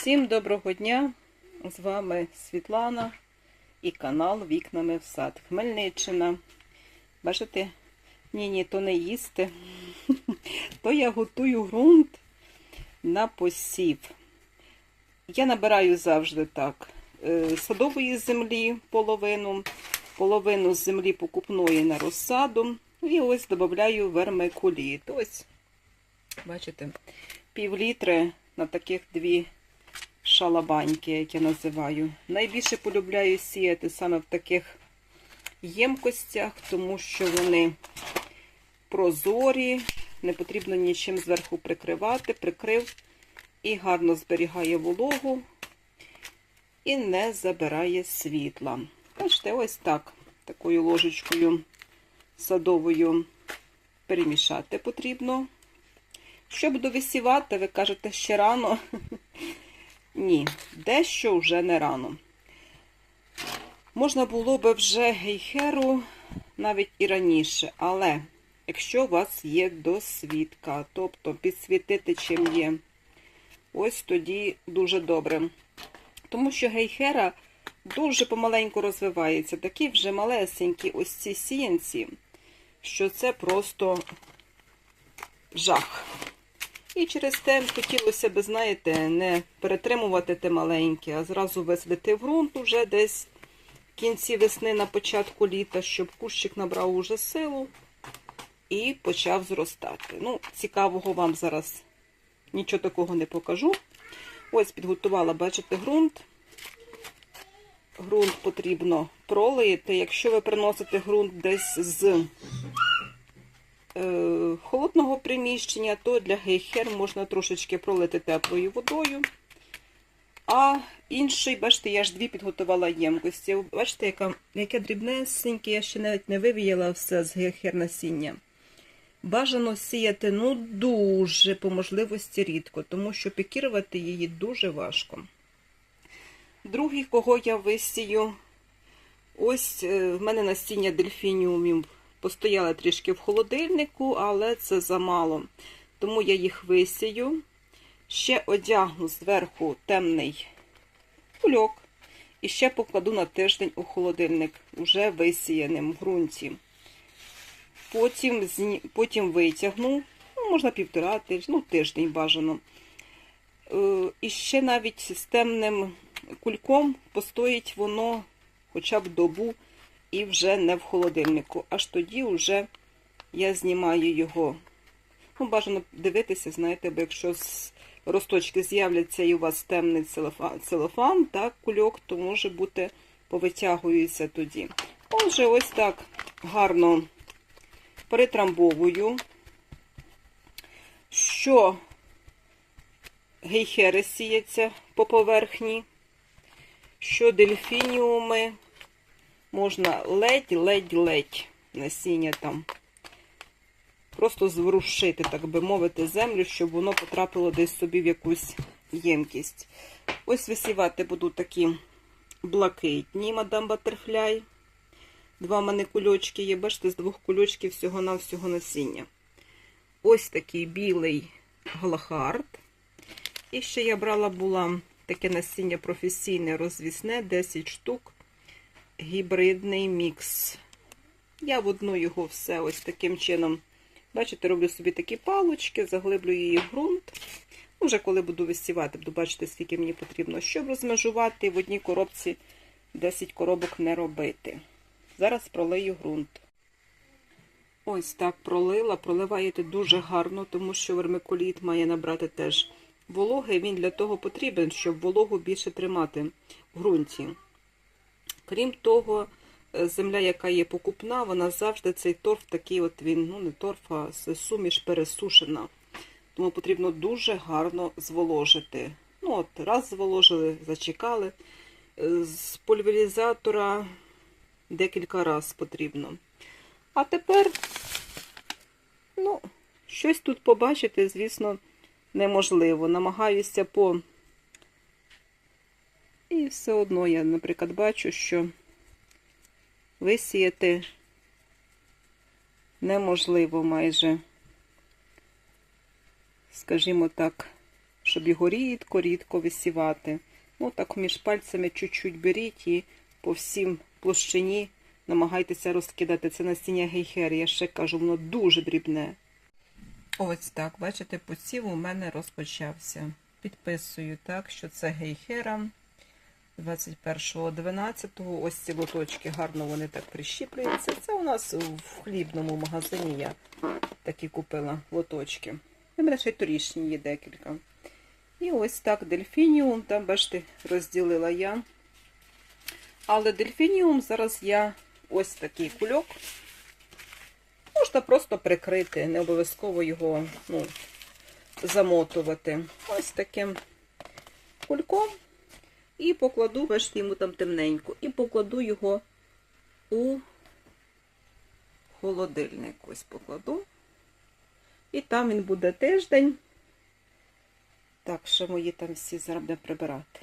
Всім доброго дня! З вами Світлана і канал Вікнами в сад. Хмельниччина. Бачите? Ні, ні, то не їсти. То я готую ґрунт на посів. Я набираю завжди так. е, Садової землі половину, половину землі покупної на розсаду. І ось додаю вермикуліт. Ось, бачите, пів літри на таких дві шалабаньки, як я називаю. Найбільше полюбляю сіяти саме в таких ємкостях, тому що вони прозорі, не потрібно нічим зверху прикривати, прикрив і гарно зберігає вологу і не забирає світла. Бачите, ось так, такою ложечкою садовою перемішати потрібно. Щоб довисівати, ви кажете, ще рано. Ні, дещо вже не рано. Можна було би вже гейхеру навіть і раніше, але якщо у вас є досвідка, тобто підсвітити чим є, ось тоді дуже добре. Тому що гейхера дуже помаленьку розвивається. Такі вже малесенькі ось ці сіянці, що це просто жах. І через те хотілося б, знаєте, не перетримувати те маленьке, а зразу висадити в ґрунт уже десь в кінці весни на початку літа, щоб кущик набрав уже силу і почав зростати. Ну, цікавого вам зараз нічого такого не покажу. Ось підготувала, бачите, ґрунт. Ґрунт потрібно пролити. Якщо ви приносите ґрунт десь з холодного приміщення, то для гейхер можна трошечки пролити теплою водою. А інший, бачите, я ж дві підготувала ємкості. Бачите, яка, яке дрібнесеньке, я ще навіть не вивіяла все з гейхер насіння. Бажано сіяти ну дуже по можливості рідко, тому що пікірувати її дуже важко. Другий, кого я висію, ось е, в мене насіння дельфініумів постояли трішки в холодильнику, але це замало. Тому я їх висію. Ще одягну зверху темний кульок. І ще покладу на тиждень у холодильник, уже висіяним в ґрунті. Потім, потім витягну, ну, можна півтора тижня, ну тиждень бажано. Е, І ще навіть з темним кульком постоїть воно хоча б добу і вже не в холодильнику. Аж тоді вже я знімаю його. Ну, бажано дивитися, знаєте, бо якщо з росточки з'являться і у вас темний целофан, целофан так, кульок, то може бути повитягується тоді. Отже, ось так гарно перетрамбовую, що гейхери сіяться по поверхні, що дельфініуми можна ледь-ледь-ледь насіння там. Просто зворушити, так би мовити, землю, щоб воно потрапило десь собі в якусь ємкість. Ось висівати буду такі блакитні мадам Батерфляй. Два мене кульочки є, бачите, з двох кульочків всього-навсього насіння. Ось такий білий глахард. І ще я брала була таке насіння професійне, розвісне, 10 штук, гібридний мікс. Я в одну його все ось таким чином, бачите, роблю собі такі палочки, заглиблюю її в ґрунт. Уже коли буду висівати, буду бачити, скільки мені потрібно, щоб розмежувати в одній коробці 10 коробок не робити. Зараз пролию ґрунт. Ось так пролила. Проливаєте дуже гарно, тому що вермикуліт має набрати теж вологи. Він для того потрібен, щоб вологу більше тримати в ґрунті. Крім того, е, земля, яка є покупна, вона завжди цей торф такий, от він, ну не торф, а суміш пересушена. Тому потрібно дуже гарно зволожити. Ну от, раз зволожили, зачекали. Е, З пульверізатора декілька разів потрібно. А тепер, ну, щось тут побачити, звісно, неможливо. Намагаюся по. І все одно я, наприклад, бачу, що висіяти неможливо майже, скажімо так, щоб його рідко-рідко висівати. Ну, так між пальцями чуть-чуть беріть і по всім площині намагайтеся розкидати. Це насіння гейхер. Я ще кажу, воно дуже дрібне. Ось так, бачите, посів у мене розпочався. Підписую так, що це гейхера 21.12. Ось ці лоточки гарно вони так прищіплюються. Це у нас в хлібному магазині я такі купила лоточки. У мене ще й торішні є декілька. І ось так дельфініум, там, бачите, розділила я. Але дельфініум зараз я ось такий кульок. Можна просто прикрити, не обов'язково його ну, замотувати. Ось таким кульком. І покладу, бачите, йому там темненько, і покладу його у холодильник. Ось покладу. І там він буде тиждень. Так, ще мої там всі зараз прибирати.